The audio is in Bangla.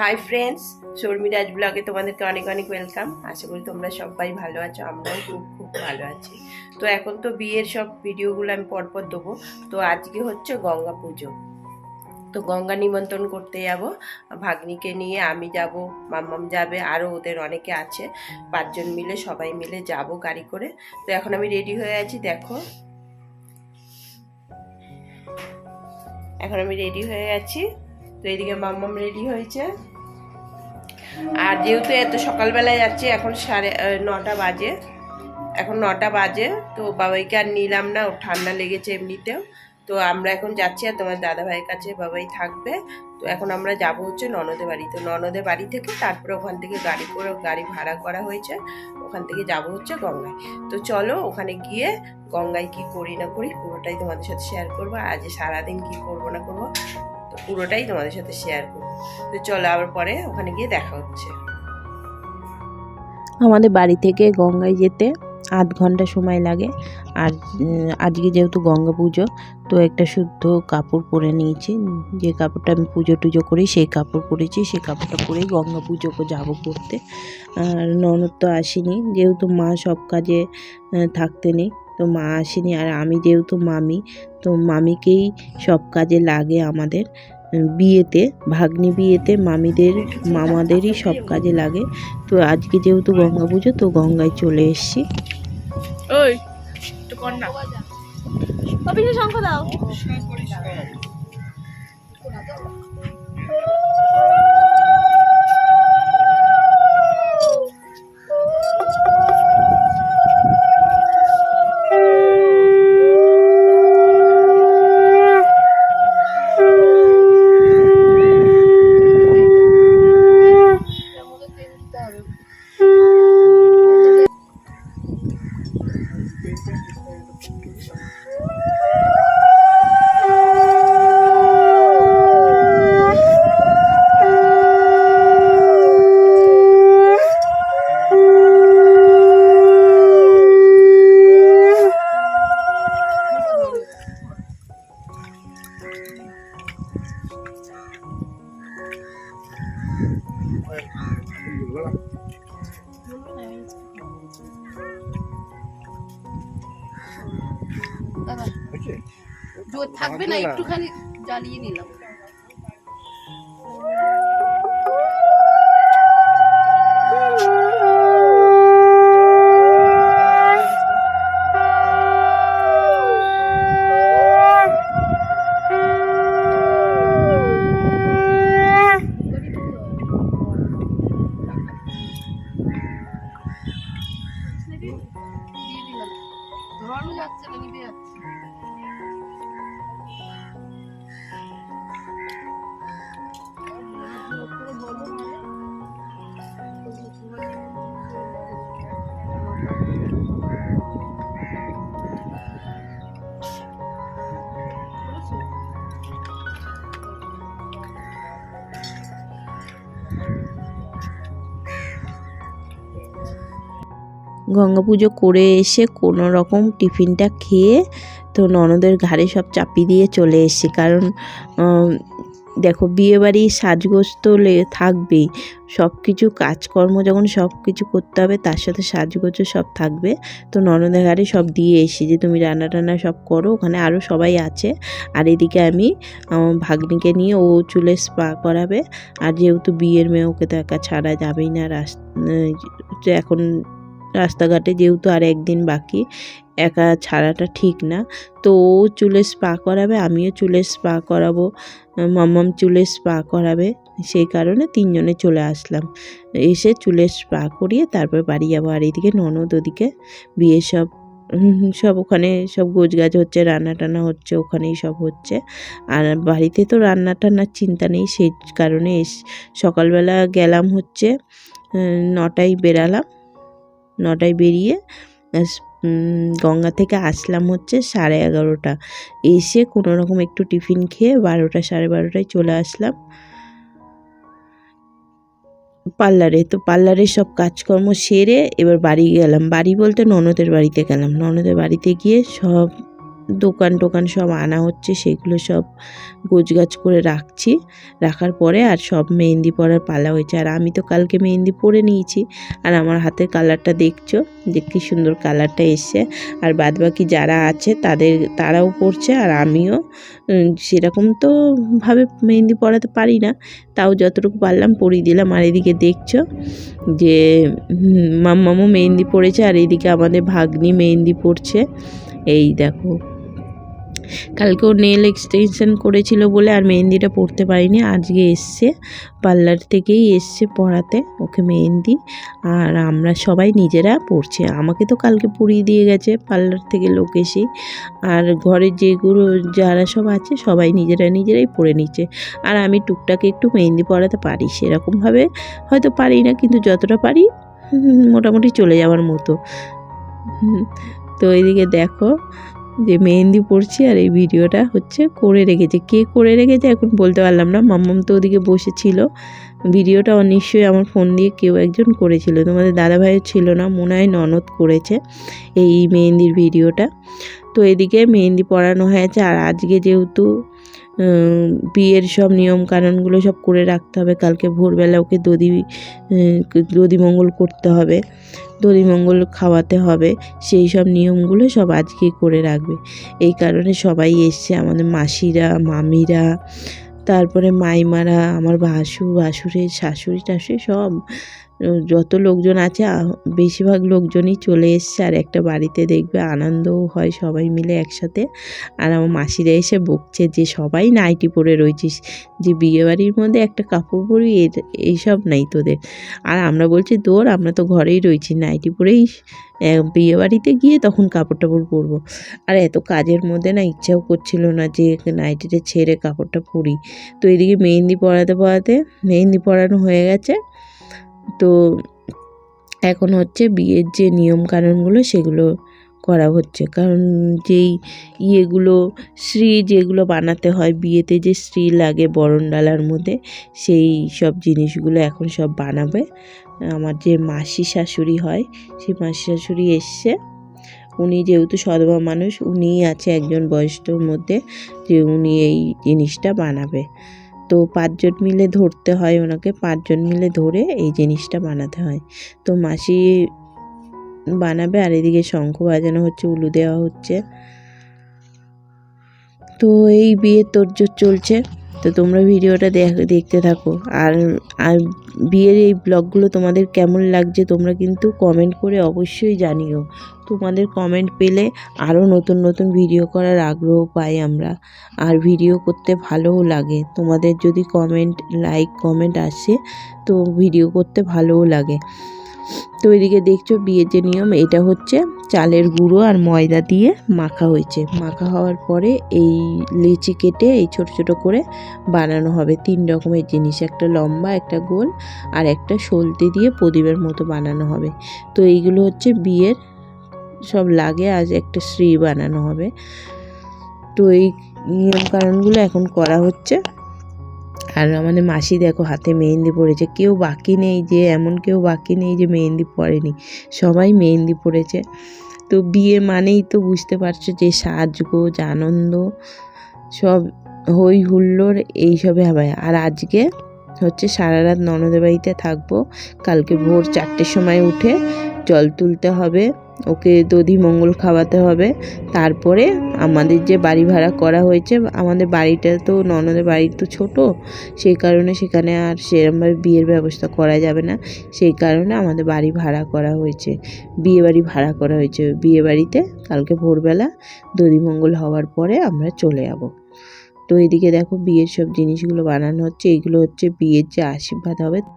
হাই ফ্রেন্ডস শর্মিরাজ ব্লগে তোমাদেরকে অনেক অনেক ওয়েলকাম আশা করি তোমরা সবাই ভালো আছো, আমরাও খুব খুব ভালো আছি। তো এখন তো বিয়ের সব ভিডিওগুলো আমি পরপর দেবো। তো আজকে হচ্ছে গঙ্গা পুজো। তো গঙ্গা নিমন্ত্রণ করতে যাব। ভাগ্নিকে নিয়ে আমি যাব, মাম্মাম যাবে আরও ওদের অনেকে আছে। পাঁচজন মিলে, সবাই মিলে যাব গাড়ি করে। তো এখন আমি রেডি হয়ে আছি, দেখো। এখন আমি রেডি হয়ে আছি। তো এদিকে মাম্মাম রেডি হয়েছে। আর যেহেতু এত সকালবেলায় যাচ্ছি, এখন সাড়ে নটা বাজে। এখন নটা বাজে, তো বাবাইকে আর নিলাম না ওর ঠান্ডা লেগেছে এমনিতেও। তো আমরা এখন যাচ্ছি আর তোমার দাদা ভাইয়ের কাছে বাবাই থাকবে। তো এখন আমরা যাব হচ্ছে ননদের বাড়ি তো ননদের বাড়ি থেকে তারপরে ওখান থেকে গাড়ি করে, গাড়ি ভাড়া করা হয়েছে। ওখান থেকে যাব হচ্ছে গঙ্গায়। তো চলো ওখানে গিয়ে গঙ্গায় কি করি না করি পুরোটাই তোমাদের সাথে শেয়ার করব। আজ সারাদিন কি করব না করব পুরোটাই তোমাদের সাথে শেয়ার করব। তো চলো আবার পরে ওখানে গিয়ে দেখা হচ্ছে। আমাদের বাড়ি থেকে গঙ্গায় যেতে আধ ঘণ্টা সময় লাগে। আর আজকে যেহেতু গঙ্গা পুজো, তো একটা শুদ্ধ কাপড় পরে নিয়েছি। যে কাপড়টা আমি পুজো টুজো করি, সেই কাপড় পরেছি। সেই কাপড়টা পরেই গঙ্গা পুজো যাব করতে। আর ননদ তো আসেনি। যেহেতু মা সব কাজে থাকতে নেই। তো মা আসেনি আর আমি যেহেতু মামি তো মামিকেই সব কাজে লাগে আমাদের। বিয়েতে ভাগ্নি বিয়েতে মামিদের মামাদেরই সব কাজে লাগে। তো আজকে যেহেতু গঙ্গা পুজো তো গঙ্গায় চলে এসছি। ওই তো কর না। অফিসে শঙ্খ দাও। জোর থাকবে না একটুখানি জ্বালিয়ে নিলাম। গঙ্গা পুজো করে এসে কোনো রকম টিফিনটা খেয়ে তো ননদের ঘাড়ে সব চাপিয়ে দিয়ে চলে এসেছি। কারণ দেখো বিয়েবাড়ি সাজগোজ তো থাকবেই। সব কিছু কাজকর্ম যখন সব কিছু করতে হবে, তার সাথে সাজগোজও সব থাকবে। তো ননদের ঘাড়ে সব দিয়ে এসি যে, তুমি রান্না টান্না সব করো, ওখানে আরও সবাই আছে। আর এদিকে আমি আমার ভাগ্নিকে নিয়ে ও চুলে স্পা করাবে। আর যেহেতু বিয়ের মেয়ে, ওকে তো একা ছাড়া যাবেই না। রাস্তা এখন রাস্তাঘাটে যেহেতু আর একদিন বাকি, একা ছাড়াটা ঠিক না। তো ও চুলে স্পা করাবে, আমিও চুলে স্পা করাবো মাম্মাম চুলে স্পা করাবে। সেই কারণে তিনজনে চলে আসলাম। এসে চুলে স্পা করিয়ে তারপর বাড়ি যাব। আর এইদিকে ননদ ওদিকে বিয়ে সব সব ওখানে সব গোছগাছ হচ্ছে, রান্না টান্না হচ্ছে, ওখানেই সব হচ্ছে। আর বাড়িতে তো রান্না টান্নার চিন্তা নেই, সেই কারণে সকালবেলা গেলাম হচ্ছে নটায় বেরালাম। নটায় বেরিয়ে গঙ্গা থেকে আসলাম হচ্ছে সাড়ে এগারোটা। এসে কোনো রকম একটু টিফিন খেয়ে বারোটা, সাড়ে বারোটায় চলে আসলাম। পার্লারে, তো পার্লারের সব কাজকর্ম সেরে এবার বাড়ি গেলাম। বাড়ি বলতে ননদের বাড়িতে গেলাম। ননদের বাড়িতে গিয়ে সব দোকান টোকান সব আনা হচ্ছে সেগুলো সব গোছগাছ করে রাখছি। রাখার পরে আর সব মেহেন্দি পরার পালা হয়েছে। আর আমি তো কালকে মেহেন্দি পরে নিয়েছি। আর আমার হাতের কালারটা দেখছ? যে কী সুন্দর কালারটা এসছে। আর বাদবাকি যারা আছে তাদের তারাও পড়ছে আর আমিও সেরকম তো ভাবে মেহেন্দি পরাতে পারি না। তাও যতটুকু পারলাম পরিয়ে দিলাম। আর এদিকে দেখছ যে হুম, মাম্মামও মেহেন্দি পড়েছে আর এদিকে আমাদের ভাগ্নি মেহেন্দি পড়ছে এই দেখো। কালকে ও নেল এক্সটেনশন করেছিল বলে আর মেহেন্দিটা পড়তে পারিনি। আজকে এসছে পার্লার থেকেই এসছে পড়াতে ওকে মেহেন্দি। আর আমরা সবাই নিজেরা পড়ছে আমাকে তো কালকে পরিয়ে দিয়ে গেছে পার্লার থেকে লোক এসে। আর ঘরের যেগুলো, যারা সব আছে, সবাই নিজেরা নিজেরাই পড়ে নিচ্ছে। আর আমি টুকটাকে একটু মেহেন্দি পড়াতে পারি, সেরকমভাবে হয়তো পারি না, কিন্তু যতটা পারি মোটামুটি চলে যাওয়ার মতো। তো এইদিকে দেখো যে মেহেন্দি পড়ছি আর এই ভিডিওটা হচ্ছে করে রেখেছে। কে করে রেখেছে এখন বলতে পারলাম না। মাম্মাম তো ওদিকে বসেছিল। ভিডিওটা নিশ্চয়ই আমার ফোন দিয়ে কেউ একজন করেছিল। তোমাদের দাদাভাইও ছিল না, মনে হয় ননদ করেছে এই মেহেন্দির ভিডিওটা। তো এদিকে মেহেন্দি পড়ানো হয়েছে। আর আজকে যেহেতু বিয়ের সব নিয়ম কানুনগুলো সব করে রাখতে হবে, কালকে ভোরবেলা ওকে দধি দধিমঙ্গল করতে হবে দধিমঙ্গল খাওয়াতে হবে, সেই সব নিয়মগুলো সব আজকে করে রাখবে। এই কারণে সবাই এসছে, আমাদের মাসিরা, মামিরা, তারপরে মাইমারা, আমার ভাসু, ভাসুরের শাশুড়ি টাশুড়ি সব যত লোকজন আছে বেশিরভাগ লোকজনই চলে এসছে আর একটা বাড়িতে দেখবে আনন্দও হয় সবাই মিলে একসাথে। আর আমার মাসিরা এসে বকছে যে সবাই নাইটি পরে রয়েছিস যে বিয়েবাড়ির মধ্যে একটা কাপড় পরবি এ- এইসব নাই তোদের। আর আমরা বলছি তোর আমরা তো ঘরেই রয়েছি নাইটি পরেই আহ, বিয়েবাড়িতে গিয়ে তখন কাপড় টাপড় পরবো। আর এত কাজের মধ্যে না ইচ্ছাও করছিল না যে নাইটিটা ছেড়ে কাপড়টা পরি। তো এদিকে মেহেন্দি পরাতে পরাতে মেহেন্দি পরানো হয়ে গেছে। তো এখন হচ্ছে বিয়ের যে নিয়ম কানুনগুলো সেগুলো করা হচ্ছে। কারণ যেই ইয়েগুলো শ্রী যেগুলো বানাতে হয়, বিয়েতে যে শ্রী লাগে বরণ ডালার মধ্যে, সেই সব জিনিসগুলো এখন সব বানাবে। আমার যে মাসি শাশুড়ি হয়, সেই মাসি শাশুড়ি এসছে। উনি যেহেতু সদবা মানুষ, উনিই আছে একজন বয়স্কর মধ্যে যে উনি এই জিনিসটা বানাবে। তো পাঁচজন মিলে ধরতে হয় ওনাকে, পাঁচজন মিলে ধরে এই জিনিসটা বানাতে হয়। তো মাসি বানাবে আর এদিকে শঙ্খ বাজানো হচ্ছে, উলু দেওয়া হচ্ছে। তো এই বিয়ে তোড়জোড় চলছে। তো তোমরা ভিডিওটা দেখ- দেখতে থাকো। আর আর বিয়ের এই ব্লগগুলো তোমাদের কেমন লাগছে তোমরা কিন্তু কমেন্ট করে অবশ্যই জানিও। তোমাদের কমেন্ট পেলে আরও নতুন নতুন ভিডিও করার আগ্রহ পাই আমরা। আর ভিডিও করতে ভালোও লাগে। তোমাদের যদি কমেন্ট লাইক কমেন্ট আসে তো ভিডিও করতে ভালোও লাগে। তো এদিকে দেখছ বিয়ের যে নিয়ম, এটা হচ্ছে চালের গুঁড়ো আর ময়দা দিয়ে মাখা হয়েছে। মাখা হওয়ার পরে এই লিচি কেটে এই ছোট ছোট করে বানানো হবে। তিন রকমের জিনিস, একটা লম্বা, একটা গোল আর একটা সলতে দিয়ে প্রদীপের মতো বানানো হবে। তো এইগুলো হচ্ছে বিয়ের, সব লাগে আজ একটা শ্রী বানানো হবে। তো এই নিয়ম কারণগুলো এখন করা হচ্ছে। আর আমাদের মাসি দেখো হাতে মেহেন্দি পড়েছে কেউ বাকি নেই যে, এমন কেউ বাকি নেই যে মেহেন্দি পড়েনি সবাই মেহেন্দি পড়েছে তো বিয়ে মানেই তো বুঝতে পারছ যে সাজগোজ আনন্দ সব হই হুল্লোড় এইসবে হবে। আর আজকে হচ্ছে সারা রাত ননদের বাড়িতে থাকব। কালকে ভোর চারটের সময় উঠে জল তুলতে হবে। ওকে দধি মঙ্গল খাওয়াতে হবে, তারপরে আমাদের যে বাড়ি ভাড়া করা হয়েছে, আমাদের বাড়িটা তো, ননদের বাড়ি তো ছোট, সেই কারণে সেখানে আর সেরকমভাবে বিয়ের ব্যবস্থা করা যাবে না। সেই কারণে আমাদের বাড়ি ভাড়া করা হয়েছে, বিয়ে বাড়ি ভাড়া করা হয়েছে। বিয়ে বাড়িতে কালকে ভোরবেলা দধিমঙ্গল হওয়ার পরে আমরা চলে যাব। তো এদিকে দেখো বিয়ের সব জিনিসগুলো বানানো হচ্ছে এইগুলো হচ্ছে বিয়ের যে আশীর্বাদ হবে